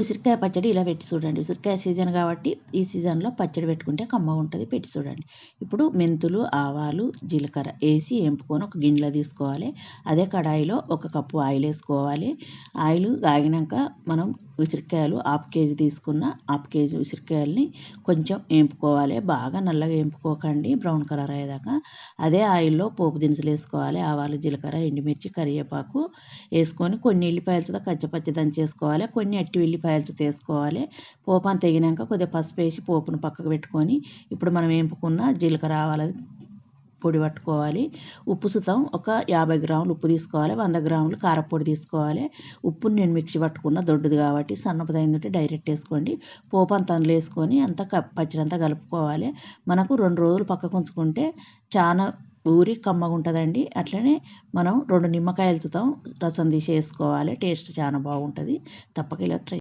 ఉసిరికాయ పచ్చడి ఇలా పెట్టి చూడండి. ఉసిరికాయ సీజన్ కాబట్టి ఈ సీజన్లో పచ్చడి పెట్టుకుంటే కమ్మగా ఉంటుంది పెట్టి చూడండి. ఇప్పుడు మెంతులు ఆవాలు జీలకర్ర వేసి ఎంపుకొని ఒక గిన్నెలో తీసుకోవాలి. అదే కడాయిలో ఒక కప్పు ఆయిల్ వేసుకోవాలి ఆయిల్ ఆగినాక మనం ఉసిరికాయలు హాఫ్ కేజీ తీసుకున్న హాఫ్ కేజీ ఉసిరికాయలని కొంచెం ఏంపుకోవాలి. బాగా నల్లగా ఏంపుకోకండి. బ్రౌన్ కలర్ అయ్యేదాకా అదే ఆయిల్లో పోపు దినుసులు వేసుకోవాలి. ఆవాలు జీలకర్ర ఎండుమిర్చి కరివేపాకు వేసుకొని కొన్ని ఎల్లిపాయలతో కచ్చపచ్చి దంచేసుకోవాలి కొన్ని అట్టి ఉల్లిపాయలతో వేసుకోవాలి. పోపు అంత తెగినాక కొద్దిగా పసుపు వేసి పోపును పక్కకు పెట్టుకొని ఇప్పుడు మనం ఏంపుకున్న జీలకర్ర ఆవాల పొడి పట్టుకోవాలి. ఉప్పు సుతం ఒక యాభై గ్రాములు ఉప్పు తీసుకోవాలి. వంద గ్రాములు కారపొడి తీసుకోవాలి. ఉప్పుని నేను మిక్సీ పట్టుకున్న దొడ్డుది కాబట్టి సన్నపది అయిందంటే డైరెక్ట్ వేసుకోండి. పోపు అంత అందులో వేసుకొని అంతా పచ్చడి అంతా కలుపుకోవాలి. మనకు రెండు రోజులు పక్కకు ఉంచుకుంటే చాలా ఊరి కమ్మగా ఉంటుందండి. అట్లనే మనం రెండు నిమ్మకాయలు చుతాం రసం తీసి వేసుకోవాలి. టేస్ట్ చాలా బాగుంటుంది. తప్పక ఇలా ట్రై